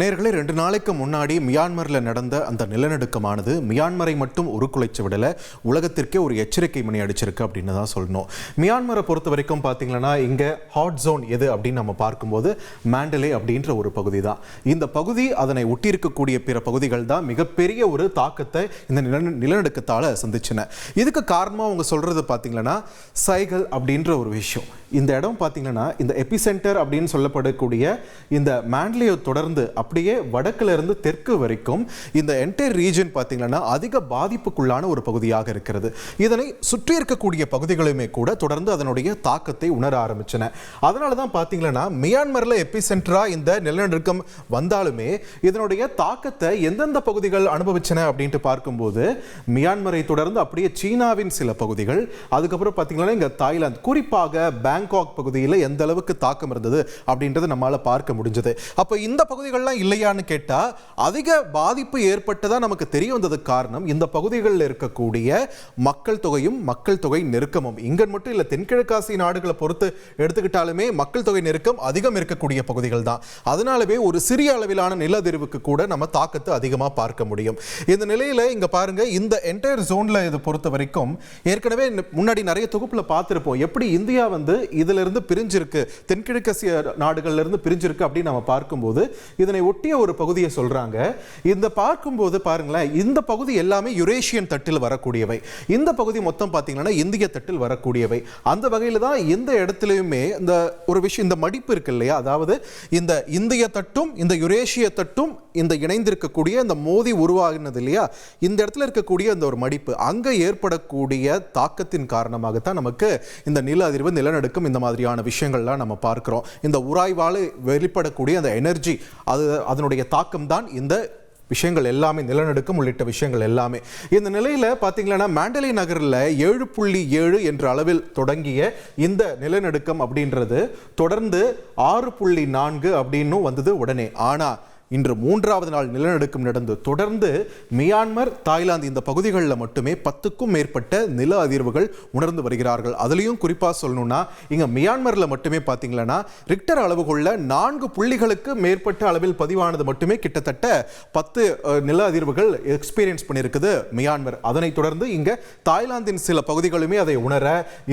நேர்களே ரெண்டு நாளைக்கு முன்னாடி மியான்மரில் நடந்த அந்த நிலநடுக்கமானது மியான்மரை மட்டும் உருக்குலைச்சு விடல உலகத்திற்கே ஒரு எச்சரிக்கை மணி அடிச்சிருக்கு அப்படின்னு தான் சொல்லணும். மியான்மரை பொறுத்த வரைக்கும் பார்த்தீங்கன்னா இங்கே ஹாட் ஜோன் எது அப்படின்னு நம்ம பார்க்கும்போது மேண்டலே அப்படின்ற ஒரு பகுதி தான். இந்த பகுதி அதனை ஒட்டியிருக்கக்கூடிய பிற பகுதிகள் தான் மிகப்பெரிய ஒரு தாக்கத்தை இந்த நில நிலநடுக்கத்தால் சந்திச்சின. இதுக்கு காரணமாக அவங்க சொல்கிறது பார்த்தீங்கன்னா சைகள் அப்படின்ற ஒரு விஷயம். இந்த இடம் பார்த்தீங்கன்னா இந்த எபிசென்டர் அப்படின்னு சொல்லப்படக்கூடிய இந்த மேண்ட்லியை தொடர்ந்து அப்படியே வடக்கிலிருந்து தெற்கு வரைக்கும் இந்த என்டையர் ரீஜன் பார்த்தீங்கன்னா அதிக பாதிப்புக்குள்ளான ஒரு பகுதியாக இருக்கிறது. இதனை சுற்றி இருக்கக்கூடிய பகுதிகளுமே கூட தொடர்ந்து அதனுடைய தாக்கத்தை உணர ஆரம்பிச்சன. அதனால தான் பார்த்தீங்கன்னா மியான்மரில் எபிசென்டரா இந்த நிலநடுக்கம் வந்தாலுமே இதனுடைய தாக்கத்தை எந்தெந்த பகுதிகள் அனுபவிச்சன அப்படின்ட்டு பார்க்கும்போது மியான்மரை தொடர்ந்து அப்படியே சீனாவின் சில பகுதிகள் அதுக்கப்புறம் பார்த்தீங்கன்னா இங்கே தாய்லாந்து குறிப்பாக பேங்காக் பகுதியில் எந்த அளவுக்கு தாக்கம் இருந்தது அப்படின்றத நம்மளால் பார்க்க முடிஞ்சது. அப்போ இந்த பகுதிகளில் இல்லையான்னு கேட்டால் அதிக பாதிப்பு ஏற்பட்டதா நமக்கு தெரிய வந்தது காரணம் இந்த பகுதிகளில் இருக்கக்கூடிய மக்கள் தொகையும் மக்கள் தொகை நெருக்கமும். இங்க மட்டும் இல்லை தென்கிழக்காசிய நாடுகளை பொறுத்து எடுத்துக்கிட்டாலுமே மக்கள் தொகை நெருக்கம் அதிகம் இருக்கக்கூடிய பகுதிகள் தான். அதனாலவே ஒரு சிறிய அளவிலான நிலதிர்வுக்கு கூட நம்ம தாக்கத்தை அதிகமாக பார்க்க முடியும். இந்த நிலையில இங்க பாருங்க இந்த என்டையர் ஜோன்ல இது பொறுத்த வரைக்கும் ஏற்கனவே முன்னாடி நிறைய தொகுப்புல பார்த்துருப்போம். எப்படி இந்தியா வந்து இதுல இருந்து பிரிஞ்சிருக்கு தென்கிழக்காசிய நாடுகள்ல இருந்து பிரிஞ்சிருக்கு அப்படின்னு நம்ம பார்க்கும்போது இதனை ஒட்டிய ஒரு பகுதியை சொல்றாங்க. இந்த பார்க்கும்போது பாருங்களேன் இந்த பகுதி எல்லாமே யுரேஷியன் தட்டில் வரக்கூடியவை. இந்த பகுதி மொத்தம் பார்த்தீங்கன்னா இந்திய தட்டில் வரக்கூடியவை. அந்த வகையில் தான் எந்த இடத்துலையுமே இந்த ஒரு விஷயம் இந்த மடிப்பு இருக்கு இல்லையா? அதாவது இந்த இந்திய தட்டும் இந்த யுரேஷிய தட்டும் இந்த இணைந்திருக்கக்கூடிய இந்த மோதி உருவாகினது இல்லையா? இந்த இடத்துல இருக்கக்கூடிய இந்த ஒரு மடிப்பு. அங்கே ஏற்படக்கூடிய தாக்கத்தின் காரணமாகத்தான் நமக்கு இந்த நில அதிர்வு நிலநடுக்கம் இந்த மாதிரியான விஷயங்கள்லாம் நம்ம பார்க்குறோம். இந்த உராய்வால் வெளிப்படக்கூடிய அந்த எனர்ஜி அது அதனுடைய தாக்கம் தான் இந்த விஷயங்கள் எல்லாமே நிலநடுக்கம் உள்ளிட்ட விஷயங்கள் எல்லாமே. இந்த நிலையில் பாத்தீங்கன்னா மேண்டலை நகரில் ஏழு புள்ளி ஏழு என்ற அளவில் தொடங்கிய இந்த நிலநடுக்கம் அப்படின்றது தொடர்ந்து ஆறு புள்ளி நான்கு அப்படின்னும் வந்தது உடனே. ஆனா இன்று மூன்றாவது நாள் நிலநடுக்கம் நடந்து தொடர்ந்து மியான்மர் தாய்லாந்து இந்த பகுதிகளில் மட்டுமே பத்துக்கும் மேற்பட்ட நில அதிர்வுகள் உணர்ந்து வருகிறார்கள். அதுலேயும் குறிப்பாக சொல்லணும்னா இங்கே மியான்மரில் மட்டுமே பார்த்தீங்களன்னா ரிக்டர் அளவுகளில் நான்கு புள்ளிகளுக்கு மேற்பட்ட அளவில் பதிவானது மட்டுமே கிட்டத்தட்ட பத்து நில அதிர்வுகள் எக்ஸ்பீரியன்ஸ் பண்ணியிருக்குது மியான்மர். அதனைத் தொடர்ந்து இங்கே தாய்லாந்தின் சில பகுதிகளுமே அதை உணர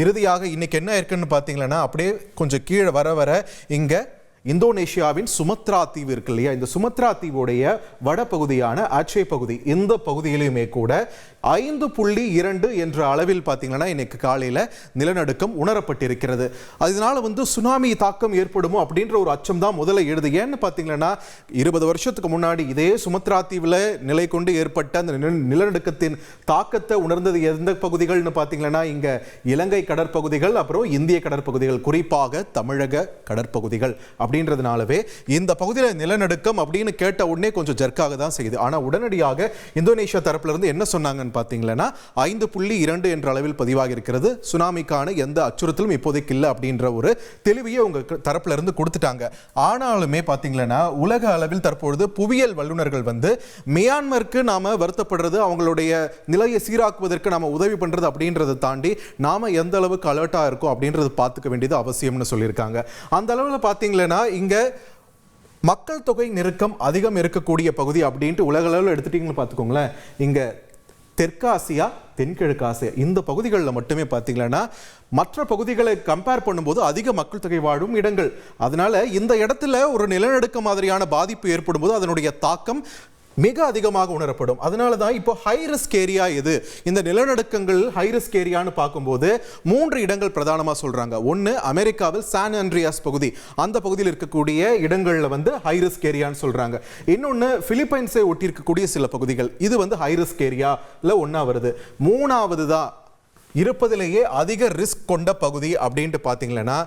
இறுதியாக இன்னைக்கு என்ன இருக்குன்னு பார்த்தீங்களன்னா அப்படியே கொஞ்சம் கீழே வர வர இங்கே இந்தோனேஷியாவின் சுமத்ரா தீவு இருக்கு இல்லையா? இந்த சுமத்ரா தீவுடைய வடபகுதியான அச்சே பகுதி இந்த பகுதியிலையுமே கூட ஐந்து புள்ளி இரண்டு என்ற அளவில் பார்த்தீங்கன்னா இன்னைக்கு காலையில் நிலநடுக்கம் உணரப்பட்டிருக்கிறது. அதனால வந்து சுனாமி தாக்கம் ஏற்படுமோ அப்படின்ற ஒரு அச்சம் தான் முதல்ல எழுது. ஏன்னு பார்த்தீங்கன்னா இருபது வருஷத்துக்கு முன்னாடி இதே சுமத்ரா தீவில் நிலை கொண்டு ஏற்பட்ட அந்த நில- நிலநடுக்கத்தின் தாக்கத்தை உணர்ந்தது எந்த பகுதிகள்னு பார்த்தீங்கன்னா இங்கே இலங்கை கடற்பகுதிகள் அப்புறம் இந்திய கடற்பகுதிகள் குறிப்பாக தமிழக கடற்பகுதிகள். அப்படின்றதுனாலவே இந்த பகுதியில் நிலநடுக்கம் அப்படின்னு கேட்ட உடனே கொஞ்சம் ஜர்க்காக தான் செய்யுது. ஆனால் உடனடியாக இந்தோனேஷியா தரப்புல இருந்து என்ன சொன்னாங்கன்னு பார்த்தீங்கன்னா ஐந்து புள்ளி இரண்டு என்ற அளவில் பதிவாகி இருக்கிறது. சுனாமிக்கான எந்த அச்சுறுத்தலும் இப்போதைக்கு இல்லை அப்படின்ற ஒரு தெளிவையே உங்க க- தரப்புல இருந்து கொடுத்துட்டாங்க. ஆனாலுமே பார்த்தீங்கன்னா உலக அளவில் தற்பொழுது புவியியல் வல்லுநர்கள் வந்து மியான்மருக்கு நாம வருத்தப்படுறது அவங்களுடைய நிலையை சீராக்குவதற்கு நாம உதவி பண்றது அப்படின்றத தாண்டி நாம எந்த அளவுக்கு அலர்ட்டா இருக்கும் அப்படின்றது பார்த்துக்க வேண்டியது அவசியம்னு சொல்லியிருக்காங்க. அந்த அளவில் பார்த்தீங்கன்னா இங்க மக்கள் தொகை நெருக்கம் அதிகம் இருக்கக்கூடிய பகுதி அப்படின்ட்டு உலக அளவில் எடுத்துட்டீங்கன்னு பார்த்துக்கோங்களேன். இங்கே தெற்காசியா தென்கிழக்கு ஆசியா இந்த பகுதிகளில் மட்டுமே பார்த்தீங்கன்னா மற்ற பகுதிகளை கம்பேர் பண்ணும்போது அதிக மக்கள் தொகை வாழும் இடங்கள். அதனால இந்த இடத்துல ஒரு நிலநடுக்க மாதிரியான பாதிப்பு ஏற்படும் போது அதனுடைய தாக்கம் மிக அதிகமாக உணரப்படும். அதனால தான் இப்போ ஹை ரிஸ்க் ஏரியா எது? இந்த நிலநடுக்கங்கள் ஹை ரிஸ்க் ஏரியான்னு பார்க்கும்போது மூன்று இடங்கள் பிரதானமாக சொல்கிறாங்க ஒன்று அமெரிக்காவில் சான் ஆண்ட்ரியாஸ் பகுதி. அந்த பகுதியில் இருக்கக்கூடிய இடங்களில் வந்து ஹை ரிஸ்க் ஏரியான்னு சொல்கிறாங்க இன்னொன்று பிலிப்பைன்ஸை ஒட்டி இருக்கக்கூடிய சில பகுதிகள். இது வந்து ஹை ரிஸ்க் ஏரியாவில் ஒன்றா வருது. மூணாவது தான் இருப்பதிலேயே அதிக ரிஸ்க் கொண்ட பகுதி அப்படின்ட்டு பார்த்தீங்கன்னா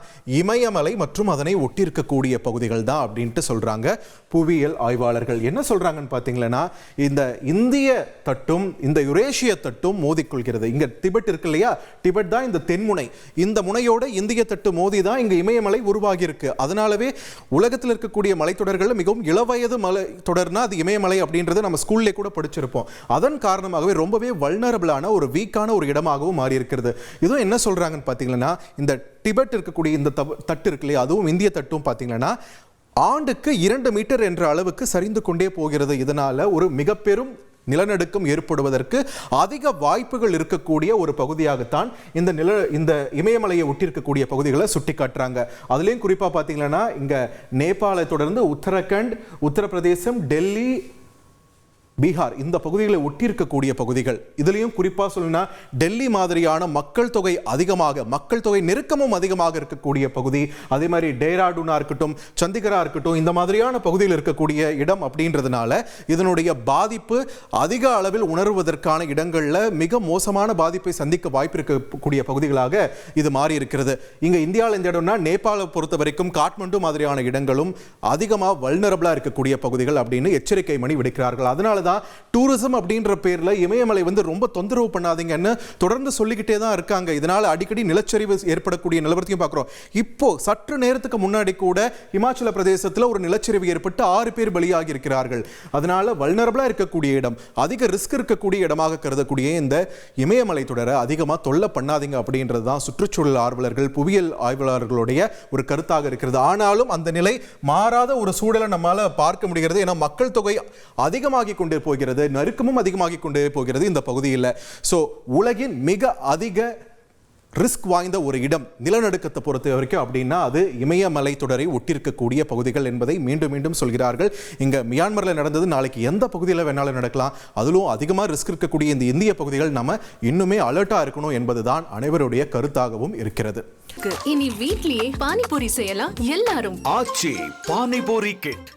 இமயமலை மற்றும் அதனை ஒட்டியிருக்கக்கூடிய பகுதிகள் தான் அப்படின்ட்டு சொல்கிறாங்க புவியியல் ஆய்வாளர்கள். என்ன சொல்கிறாங்கன்னு பார்த்தீங்கன்னா இந்த இந்திய தட்டும் இந்த யுரேஷிய தட்டும் மோதிக்கொள்கிறது. இங்கே டிபெட் இருக்கு இல்லையா? டிபெட் தான் இந்த தென்முனை. இந்த முனையோட இந்திய தட்டு மோதி தான் இங்கே இமயமலை உருவாகியிருக்கு. அதனாலவே உலகத்தில் இருக்கக்கூடிய மலைத்தொடர்கள் மிகவும் இளவயது மலை தொடர்னா அது இமயமலை அப்படின்றது நம்ம ஸ்கூல்லே கூட படிச்சிருப்போம். அதன் காரணமாகவே ரொம்பவே வல்னரபிளான ஒரு வீக்கான ஒரு இடமாகவும் மாறி மாதிரி இருக்கிறது. இதுவும் என்ன சொல்றாங்கன்னு பார்த்தீங்கன்னா இந்த டிபெட் இருக்கக்கூடிய இந்த தட்டு இருக்கு இல்லையா? அதுவும் இந்திய தட்டும் பார்த்தீங்கன்னா ஆண்டுக்கு இரண்டு மீட்டர் என்ற அளவுக்கு சரிந்து கொண்டே போகிறது. இதனால் ஒரு மிக பெரும் நிலநடுக்கம் ஏற்படுவதற்கு அதிக வாய்ப்புகள் இருக்கக்கூடிய ஒரு பகுதியாகத்தான் இந்த நில இந்த இமயமலையை ஒட்டியிருக்கக்கூடிய பகுதிகளை சுட்டி காட்டுறாங்க அதுலேயும் குறிப்பாக பார்த்தீங்கன்னா இங்கே நேபாளை தொடர்ந்து உத்தரகண்ட் உத்தரப்பிரதேசம் டெல்லி பீகார் இந்த பகுதிகளை ஒட்டியிருக்கக்கூடிய பகுதிகள். இதுலேயும் குறிப்பாக சொல்லணும்னா டெல்லி மாதிரியான மக்கள் தொகை அதிகமாக மக்கள் தொகை நெருக்கமும் அதிகமாக இருக்கக்கூடிய பகுதி அதே மாதிரி டேராடூனா இருக்கட்டும் சண்டிகரா இருக்கட்டும் இந்த மாதிரியான பகுதியில் இருக்கக்கூடிய இடம் அப்படின்றதுனால இதனுடைய பாதிப்பு அதிக அளவில் உணர்வதற்கான இடங்களில் மிக மோசமான பாதிப்பை சந்திக்க வாய்ப்பு இருக்கக்கூடிய பகுதிகளாக இது மாறி இருக்கிறது இங்கே இந்தியாவில் இந்த இடம்னா நேபாளை பொறுத்த வரைக்கும் காட்மண்டு மாதிரியான இடங்களும் அதிகமாக வல்னரபிளாக இருக்கக்கூடிய பகுதிகள் அப்படின்னு எச்சரிக்கை மணி விடுக்கிறார்கள். அதனால தான் டூரிசம் அப்படின்ற பேரில் இமயமலை வந்து ரொம்ப தொந்தரவு பண்ணாதீங்கன்னு தொடர்ந்து சொல்லிக்கிட்டே தான் இருக்காங்க. இதனால அடிக்கடி நிலச்சரிவு ஏற்படக்கூடிய நிலவரத்தையும் பார்க்குறோம். இப்போ சற்று நேரத்துக்கு முன்னாடி கூட இமாச்சல பிரதேசத்தில் ஒரு நிலச்சரிவு ஏற்பட்டு ஆறு பேர் பலியாகி இருக்கிறார்கள் அதனால வல்னரபிளாக இருக்கக்கூடிய இடம் அதிக ரிஸ்க் இருக்கக்கூடிய இடமாக கருதக்கூடிய இந்த இமயமலை தொடரை அதிகமாக தொல்லை பண்ணாதீங்க அப்படின்றது தான் சுற்றுச்சூழல் ஆர்வலர்கள் புவியியல் ஆய்வாளர்களுடைய ஒரு கருத்தாக இருக்கிறது. ஆனாலும் அந்த நிலை மாறாத ஒரு சூழலை நம்மளால் பார்க்க முடிகிறது. ஏன்னா மக்கள் தொகை அதிகமாகி கொண்டு போகிறது நெருக்கமும் அதிகமாகி கொண்டே போகிறது இந்த பகுதியில். ஸோ உலகின் மிக அதிக ரிஸ்க் வாய்ந்த ஒரு இடம் நிலநடுக்கத்தை பொறுத்த வரைக்கும் அப்படின்னா அது இமயமலை தொடரை ஒட்டியிருக்கக்கூடிய பகுதிகள் என்பதை மீண்டும் மீண்டும் சொல்கிறார்கள். இங்க மியான்மர்ல நடந்தது நாளைக்கு எந்த பகுதியில் வேணாலும் நடக்கலாம். அதிலும் அதிகமாக ரிஸ்க் இருக்கக்கூடிய இந்த இந்திய பகுதிகள் நம்ம இன்னுமே அலர்ட்டா இருக்கணும் என்பதுதான் அனைவருடைய கருத்தாகவும் இருக்கிறது. இனி வீட்லயே பானிபூரி செய்யலாம் எல்லாரும். ஆச்சி பானிபூரி கிட்.